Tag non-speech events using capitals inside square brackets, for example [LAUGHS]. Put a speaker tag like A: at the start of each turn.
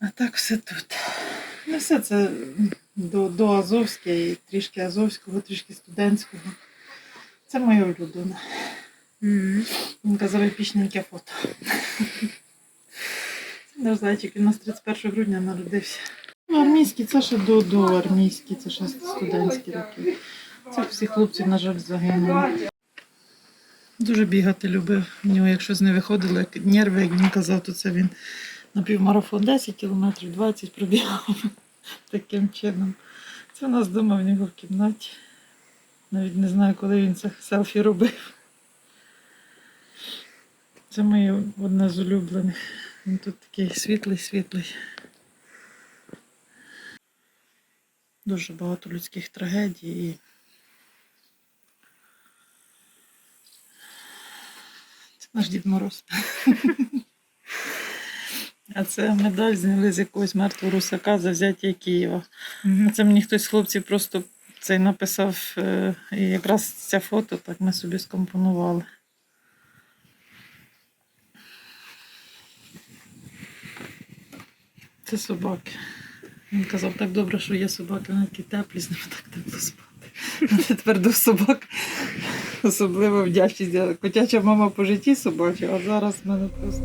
A: А так все тут. Ну, все це до, до Азовське, і трішки Азовського, трішки студентського. Це моє улюблене.
B: Мгм.
A: Він казав епічненьке фото. Це наш зайчик, він у нас 31 грудня народився. Ну, армійський, це ще до, до армійський, це ще студентські роки. Це всі хлопці, на жаль, загинули. Дуже бігати любив. У нього, якщо з не виходило, як нерви, як він казав, то це він на півмарафон 10 кілометрів, 20 пробігав [LAUGHS] таким чином. Це у нас вдома в нього в кімнаті. Навіть не знаю, коли він це селфі робив. Це моє одне з улюблених. Він тут такий світлий, світлий. Дуже багато людських трагедій. І... Це наш Дід Мороз. [LAUGHS] А це медаль зняли з якогось мертвого русака за взяття Києва. А це мені хтось з хлопців просто цей написав, е, і якраз це фото так ми собі скомпонували. Це собаки. Він казав, так добре, що є собаки, вони такі теплі, з ними так тепло спати. Мене Тепер до собак особливо вдячність. Я Котяча мама по житті собача, а зараз в мене просто.